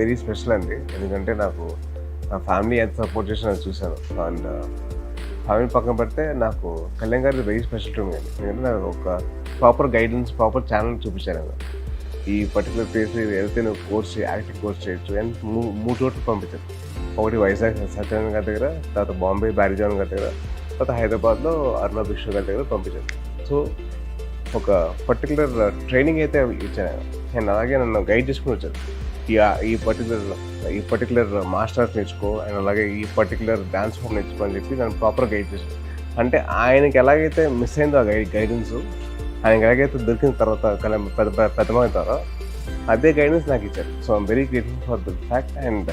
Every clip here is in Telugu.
వెరీ స్పెషల్ అండి. ఎందుకంటే నాకు నా ఫ్యామిలీ ఎంత సపోర్ట్ చేసి చూశాను అండ్ ఫ్యామిలీ పక్కన పెడితే నాకు కళ్యాణ్ గారి వెరీ స్పెషల్ టు మీ అండి ఎందుకంటే నాకు ఒక ప్రాపర్ గైడెన్స్ ప్రాపర్ ఛానల్ చూపించాను ఈ పర్టికులర్ ప్లేస్ వెళ్తే నువ్వు కోర్స్ యాక్టింగ్ కోర్స్ చేయొచ్చు అండ్ మూడు చోట్ల పంపించారు. ఒకటి వైజాగ్ సత్యనారాయణ గారి దగ్గర తర్వాత బాంబే బ్యారిజాన్ గారి దగ్గర తర్వాత హైదరాబాద్లో అరుణ బిష్ణు గారి దగ్గర పంపించారు. సో ఒక పర్టికులర్ ట్రైనింగ్ అయితే ఇచ్చాను అండ్ అలాగే నన్ను గైడ్ చేసుకుని వచ్చాను ఈ ఈ పర్టికులర్ ఈ పర్టికులర్ మాస్టర్స్ నేర్చుకో అండ్ అలాగే ఈ పర్టికులర్ డ్యాన్స్ ఫామ్ నేర్చుకో అని చెప్పి దాన్ని ప్రాపర్ గైడ్ చేసి అంటే ఆయనకి ఎలాగైతే మిస్ అయిందో ఆ గైడ్ గైడెన్స్ ఆయనకి ఎలాగైతే దొరికిన తర్వాత కల- పెద్ద పెద్దమవుతారో అదే గైడెన్స్ నాకు ఇచ్చారు. So I'm very grateful for the fact and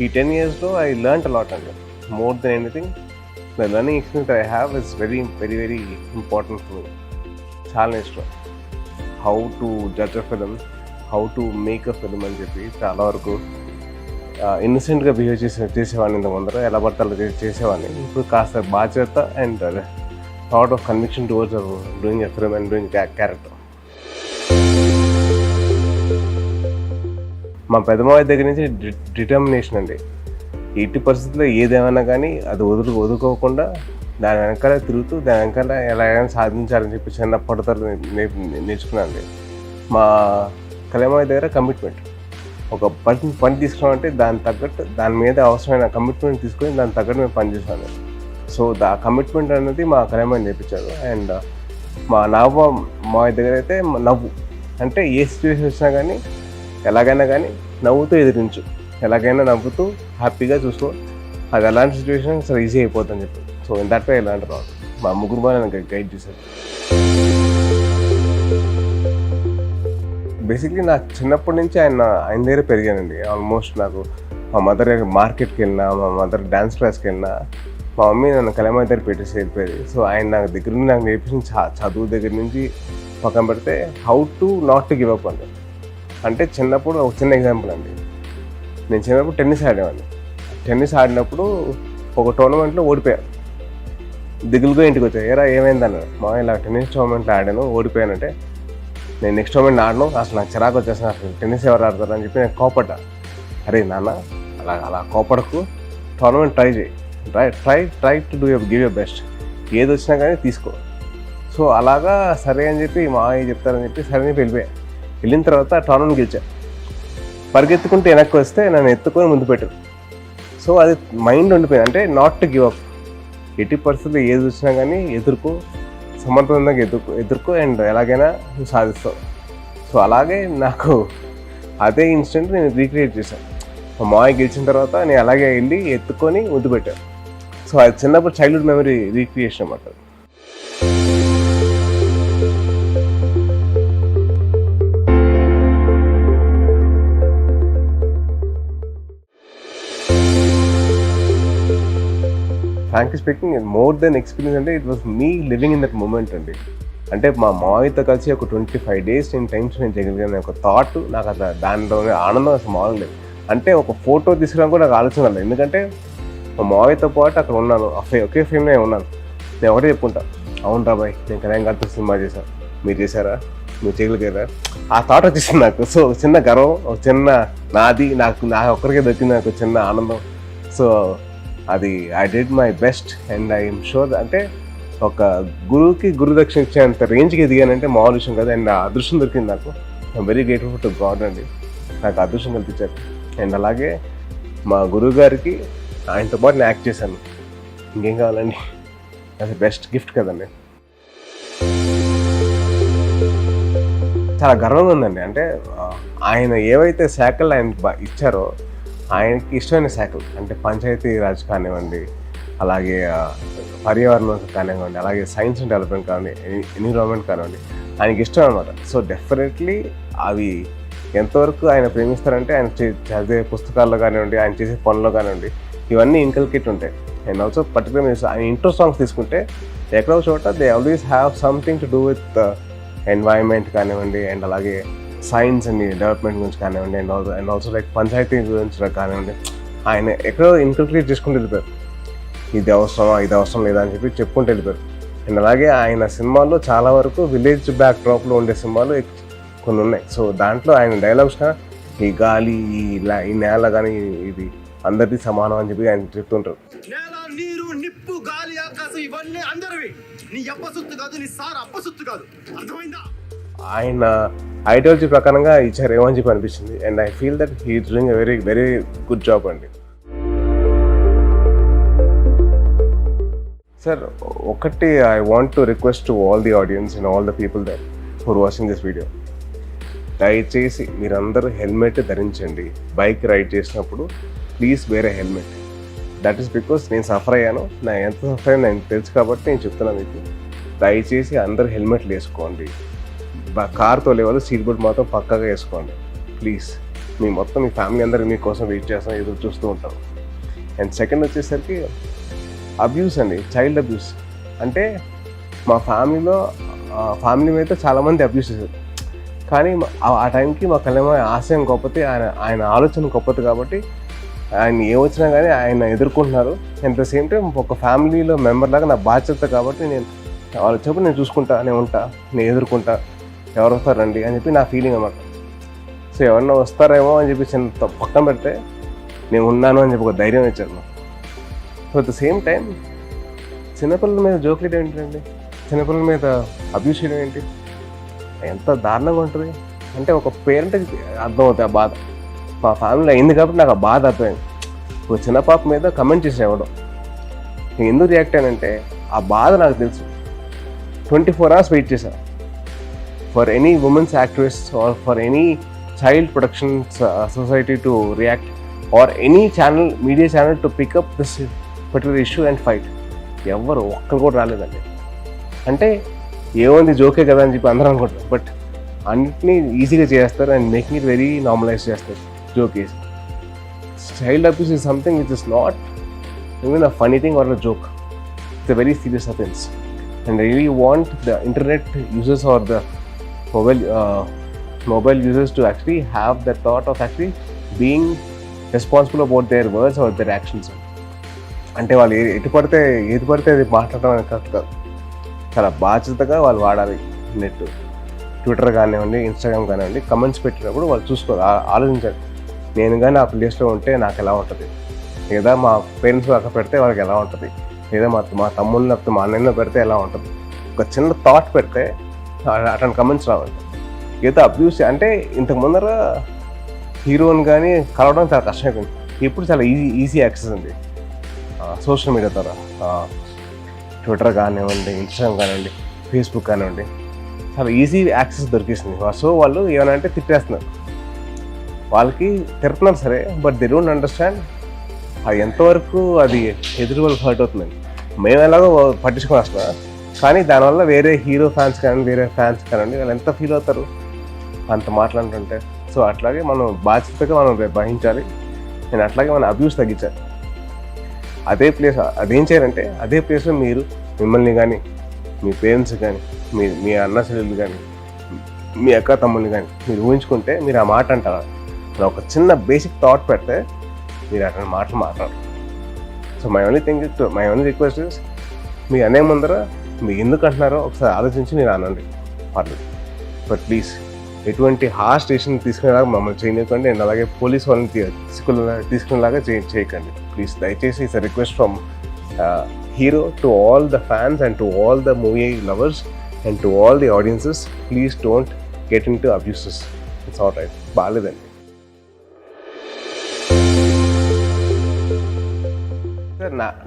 ఈ టెన్ ఇయర్స్లో ఐ లర్న్ అలాట్ అండి. More than anything the learning experience I have is very very very important for చాలా ఇష్టం. How to judge a film how to make a film అని చెప్పి చాలా వరకు ఇన్నసెంట్గా బిహేవ్ చేసే చేసేవాడిని ఇంత ముందర ఎలా పడతాలో చేసేవాడిని. ఇప్పుడు కాస్త బాధ్యత and thought of conviction towards doing a film and doing character మా పెద్దమావయ్య దగ్గర నుంచి డిటర్మినేషన్ అండి. ఎట్టి పరిస్థితుల్లో ఏదేమైనా కానీ అది వదులు వదులుకోకుండా దాని వెనకాల తిరుగుతూ దాని వెనకాల ఎలాగైనా సాధించాలని చెప్పి చిన్నప్పటితో నేర్చుకున్నాను అండి మా కళ్యాణమావయ్య దగ్గర కమిట్మెంట్ ఒక పని పని తీసుకున్నామంటే దాని తగ్గట్టు దాని మీద అవసరమైన కమిట్మెంట్ తీసుకొని దాని తగ్గట్టు మేము పని సో దా కమిట్మెంట్ అనేది మా కళ్యాణమావయ్య నేర్పించారు. అండ్ మా నవ్వ మా దగ్గర అయితే నవ్వు. అంటే ఏ సిచ్యువేషన్ వచ్చినా కానీ ఎలాగైనా కానీ నవ్వుతూ ఎదిరించు. ఎలాగైనా నవ్వుతూ హ్యాపీగా చూసుకో. అది ఎలాంటి సిచ్యువేషన్ అసలు ఈజీ అయిపోతుందని చెప్పి. సో ఇన్ దట్ వే ఇలాంటి రాదు మా ముగ్గురు బాగా గైడ్ చేశారు. బేసిక్లీ నాకు చిన్నప్పటి నుంచి ఆయన ఆయన దగ్గర పెరిగానండి. ఆల్మోస్ట్ నాకు మా మదర్ మార్కెట్కి వెళ్ళినా మా మదర్ డ్యాన్స్ క్లాస్కి వెళ్ళినా మా మమ్మీ నన్ను కళ్యాణ దగ్గర పెట్టేసి వెళ్ళిపోయేది. సో ఆయన నాకు దగ్గర నుండి నాకు నేర్పించిన చదువు దగ్గర నుంచి పక్కన పెడితే how to not to give up అండి. అంటే చిన్నప్పుడు ఒక చిన్న ఎగ్జాంపుల్ అండి. నేను చిన్నప్పుడు టెన్నిస్ ఆడేవాడిని. టెన్నిస్ ఆడినప్పుడు ఒక టోర్నమెంట్లో ఓడిపోయాను దిగులుగా ఇంటికి వచ్చాయి ఏరా ఏమైంది మా ఇలా టెన్నిస్ టోర్నమెంట్లో ఆడాను ఓడిపోయానంటే నేను నెక్స్ట్ మూమెంట్ ఆడను అసలు నాకు చిరాకు వచ్చేసిన అసలు టెన్నిస్ ఎవరు ఆడతారు అని చెప్పి నేను కోపడ్డా. అరే నాన్న అలా అలా కోపడకు టోర్నమెంట్ ట్రై చేయి. Try try try to do give your best ఏది వచ్చినా కానీ తీసుకో. సో అలాగా సరే అని చెప్పి మా అయ్య చెప్తారని చెప్పి సరే అని చెప్పి వెళ్ళిపోయా. వెళ్ళిన తర్వాత టోర్నమెంట్ గెలిచా. పరిగెత్తుకుంటే వెనక్కి వస్తే నన్ను ఎత్తుకొని ముందు పెట్టారు. సో అది మైండ్ ఉండిపోయింది. అంటే నాట్ టు గివ్ అప్ ఎట్టి పరిస్థితుల్లో ఏది వచ్చినా కానీ ఎదుర్కో. సమర్థవంతంగా ఎదుర్కో ఎదుర్కో అండ్ ఎలాగైనా నువ్వు సాధిస్తావు. సో అలాగే నాకు అదే ఇన్సిడెంట్ నేను రీక్రియేట్ చేశాను. మా మాయ గెలిచిన తర్వాత నేను అలాగే వెళ్ళి ఎత్తుకొని ముద్దు పెట్టాను సో అది చిన్నప్పుడు చైల్డ్హుడ్ మెమరీ రీక్రియేషన్ అన్నమాట. Frankly speaking more than experience అంటే it was me living in that moment అండి అంటే మా మావితో కలిసి ఒక ట్వంటీ ఫైవ్ డేస్ నేను టైం స్పెండ్ చేయగలిగిన ఒక థాట్ నాకు అసలు దానిలో ఆనందం అసలు మామూలు లేదు. అంటే ఒక ఫోటో తీసుకురా కూడా నాకు ఆలోచన లేదు. ఎందుకంటే మా మావితో పాటు అక్కడ ఉన్నాను. ఒకే ఫేమ్లో ఉన్నాను. నేను ఒకటే చెప్పుకుంటా. అవును రా బాయ్ నేను కళ్యాణ్ గారితో సినిమా చేశాను మీరు చేశారా? మీరు చేయగలిగారా? ఆ థాట్ వచ్చేసింది నాకు. సో చిన్న గర్వం ఒక చిన్న నాది నాకు నా ఒక్కరికే దొరికింది నాకు చిన్న ఆనందం. సో అది I did my best and I'm sure అంటే ఒక గురువుకి గురుదక్షిణ ఇచ్చేంత రేంజ్కి ఎదిగానంటే మామూలు విషయం కదా. అండ్ అదృష్టం దొరికింది నాకు. I'm very grateful to God అండి. నాకు అదృష్టం కల్పించారు. అండ్ అలాగే మా గురువు గారికి ఆయనతో పాటు నేను యాక్ట్ చేశాను. ఇంకేం కావాలండి? అది బెస్ట్ గిఫ్ట్ కదండి. చాలా గర్వంగా ఉందండి. అంటే ఆయన ఏవైతే శాఖలు ఆయన ఇచ్చారో ఆయనకి ఇష్టమైన శాఖలు అంటే పంచాయతీ రాజ్ కానివ్వండి అలాగే పర్యావరణం కానివ్వండి అలాగే సైన్స్ అండ్ డెవలప్మెంట్ కానివ్వండి ఎన్విరాన్మెంట్ కానివ్వండి ఆయనకి ఇష్టం అనమాట సో డెఫినెట్లీ అవి ఎంతవరకు ఆయన ప్రేమిస్తారంటే ఆయన చే- చదివే పుస్తకాల్లో కానివ్వండి ఆయన చేసే పనుల్లో కానివ్వండి ఇవన్నీ ఇంకల్కిట్ ఉంటాయి. అండ్ ఆల్సో పర్టికులర్ ఆయన ఇంట్రో సాంగ్స్ తీసుకుంటే ఎక్కడో చోట they always have something to do with environment కానివ్వండి అండ్ అలాగే సైన్స్ అండ్ డెవలప్మెంట్ గురించి కానివ్వండి and also and also like panchayat గురించి కానివ్వండి ఆయన ఎక్కడో ఇన్కల్క్రియేట్ చేసుకుంటూ వెళ్ళిపోయారు. ఇది అవసరమా ఇది అవసరం లేదా అని చెప్పి చెప్పుకుంటూ వెళ్ళిపోయారు. అండ్ అలాగే ఆయన సినిమాల్లో చాలా వరకు విలేజ్ బ్యాక్ డ్రాప్లో ఉండే సినిమాలు కొన్ని ఉన్నాయి. సో దాంట్లో ఆయన డైలాగ్స్ ఈ గాలి ఈ ఈ నేల కానీ ఇది అందరిది సమానం అని చెప్పి ఆయన చెప్తుంటారు. నేల నీరు నిప్పు గాలి ఆకాశం ఇవన్నీ అందరివి. నీ అప్పసొత్తు కాదు నీ సార్ అప్పసొత్తు కాదు. అర్థమైందా? ఆయన ఐడియాలజీ ప్రకారంగా ఇచ్చారు ఏమని చెప్పి అనిపించింది and I feel that he doing a very very good job అండి. సార్ ఒకటి I want to request to all the audience and all the people that for watching this video దయచేసి మీరందరూ హెల్మెట్ ధరించండి. బైక్ రైడ్ చేసినప్పుడు ప్లీజ్ వేరే హెల్మెట్ దట్ ఈస్ బికాస్ నేను సఫర్ అయ్యాను. నా ఎంత సఫర్ అయ్యాను నేను తెలుసు కాబట్టి నేను చెప్తున్నాను మీకు. దయచేసి అందరూ హెల్మెట్లు వేసుకోండి. కార్ తోలే వాళ్ళు సీట్ బెల్ట్ మాత్రం పక్కాగా వేసుకోండి. ప్లీజ్ మీ మొత్తం మీ ఫ్యామిలీ అందరూ మీకోసం వెయిట్ చేస్తాం ఎదురు చూస్తూ ఉంటాం. అండ్ సెకండ్ వచ్చేసరికి అబ్యూస్ అండి చైల్డ్ అబ్యూస్ అంటే మా ఫ్యామిలీలో ఫ్యామిలీ మీద చాలామంది అబ్యూస్ చేశారు. కానీ ఆ- టైంకి మా కళ్యాణ ఆశయం గొప్పది ఆయన ఆయన ఆలోచన గొప్పది కాబట్టి ఆయన ఏమొచ్చినా కానీ ఆయన ఎదుర్కొంటున్నారు. అట్ ద సేమ్ టైం ఒక ఫ్యామిలీలో మెంబర్ లాగా నా బాధ్యత కాబట్టి నేను వాళ్ళు చెప్పి నేను చూసుకుంటా నేను ఉంటా నేను ఎదుర్కొంటా. ఎవరు వస్తారండి అని చెప్పి నా ఫీలింగ్ అనమాట సో ఎవరన్నా వస్తారేమో అని చెప్పి చిన్న పక్కన పెడితే నేను ఉన్నాను అని చెప్పి ఒక ధైర్యం ఇచ్చారు so at the same time చిన్నపిల్లల మీద జోకులు ఏంటండి? చిన్నపిల్లల మీద అబ్యూస్ చేయడం ఏంటి? ఎంత దారుణంగా ఉంటుంది. అంటే ఒక పేరెంట్కి అర్థమవుతుంది ఆ బాధ. మా ఫ్యామిలీలో అయింది కాబట్టి నాకు ఆ బాధ అర్థమైంది. ఒక చిన్న పాప మీద కమెంట్ చేసి ఇవ్వడం నేను ఎందుకు రియాక్ట్ అయ్యానంటే ఆ బాధ నాకు తెలుసు. ట్వంటీ ఫోర్ అవర్స్ వెయిట్ చేశాను. For any women's activist or for any child protection society to react or any channel media channel to pick up this particular issue and fight ఎవరు ఒక్కరు కూడా రాలేదండి. అంటే ఏముంది జోకే కదా అని చెప్పి అందరూ అనుకుంటారు బట్ అన్నిటినీ ఈజీగా చేస్తారు and making it very normalise చేస్తారు జోక్ వేసి child abuse is something which is not even a funny thing or a joke it's a very serious offence and really want the internet users or the mobile mobile users to actually have the thought of actually being responsible about their words or their actions అంటే వాళ్ళు ఎటు పడితే ఏది పడితే అది మాట్లాడడం అనేది కరెక్ట్ కాదు. చాలా బాధ్యతగా వాళ్ళు వాడాలి నెట్. ట్విట్టర్ కానివ్వండి ఇన్స్టాగ్రామ్ కానివ్వండి కమెంట్స్ పెట్టినప్పుడు వాళ్ళు చూసుకోవాలి. ఆలోచించాలి. నేను కానీ ఆ ప్లేస్లో ఉంటే నాకు ఎలా ఉంటుంది? లేదా మా పేరెంట్స్ అక్కడ పెడితే వాళ్ళకి ఎలా ఉంటుంది? లేదా మా మా తమ్ముళ్ళు లేకపోతే మా అన్నయ్యలో పెడితే ఎలా ఉంటుంది? ఒక చిన్న థాట్ పెడితే ఆ- కమెంట్స్ రావాలి ఏదో అబ్యూస్ అంటే ఇంతకు ముందర హీరోని కానీ కలవడం చాలా కష్టమైపోయింది. ఇప్పుడు చాలా ఈజీ ఈజీ యాక్సెస్ ఉంది. సోషల్ మీడియా ద్వారా. ట్విట్టర్ కానివ్వండి ఇన్స్టాగ్రామ్ కానివ్వండి ఫేస్బుక్ కానివ్వండి చాలా ఈజీ యాక్సెస్ దొరికేసింది. సో వాళ్ళు ఏమైనా అంటే తిట్టేస్తున్నారు. వాళ్ళకి తిరుతున్నారు సరే బట్ దే డోంట్ అండర్స్టాండ్ అది ఎంతవరకు అది ఎదురు వాళ్ళకి హర్ట్ అవుతుందండి మేము ఎలాగో పట్టించుకొని అసలు కానీ దానివల్ల వేరే హీరో ఫ్యాన్స్ కానీ వేరే ఫ్యాన్స్ కానివ్వండి వాళ్ళు ఎంత ఫీల్ అవుతారు? అంత మాట్లాడుతుంటే సో అట్లాగే మనం బాధ్యతగా మనం వహించాలి. నేను అట్లాగే మన అబ్యూస్ తగ్గించాలి. అదే ప్లేస్ అదేం చేయాలంటే అదే ప్లేస్లో మీరు మిమ్మల్ని కానీ మీ పేరెంట్స్ కానీ మీ మీ అన్న చెల్లెళ్ళు కానీ మీ అక్క తమ్ముల్ని కానీ మీరు ఊహించుకుంటే మీరు ఆ మాట అంటారు. అలా ఒక చిన్న బేసిక్ థాట్ పెడితే మీరు అటువంటి మాటలు మాట్లాడరు. So my only thing my only request is మీ అనే ముందర మీరు ఎందుకు అంటున్నారో ఒకసారి ఆలోచించి నేను అనండి. పర్లేదు. బట్ ప్లీజ్ ఎటువంటి హార్ స్టేషన్ తీసుకునేలాగా మమ్మల్ని చేయనివ్వకండి. అండ్ అలాగే పోలీస్ వాళ్ళని తీసుకునే తీసుకునేలాగా చేయ చేయకండి. ప్లీజ్ దయచేసి it's request from hero to all the fans and to all the movie lovers and to all the audiences please don't get in to abuses it's all right బాగాలేదండి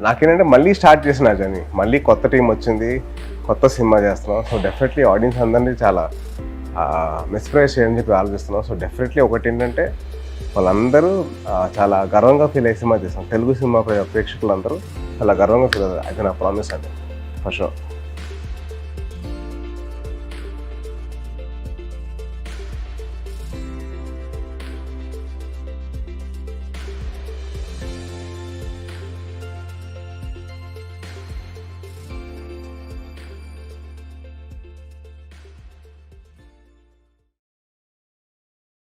నాకేంటంటే మళ్ళీ స్టార్ట్ చేసిన జర్నీ. మళ్ళీ కొత్త టీం వచ్చింది కొత్త సినిమా చేస్తున్నాం. సో డెఫినెట్లీ ఆడియన్స్ అందరినీ చాలా మిస్ప్రైజ్ చేయని చెప్పి ఆలోచిస్తున్నాం. సో డెఫినెట్లీ ఒకటి ఏంటంటే వాళ్ళందరూ చాలా గర్వంగా ఫీల్ అయ్యే సినిమా చేస్తాం తెలుగు సినిమా ప్రేక్షకులందరూ చాలా గర్వంగా ఫీల్ అవుతారు అది నా ప్రామిస్ అండి. ఫస్ట్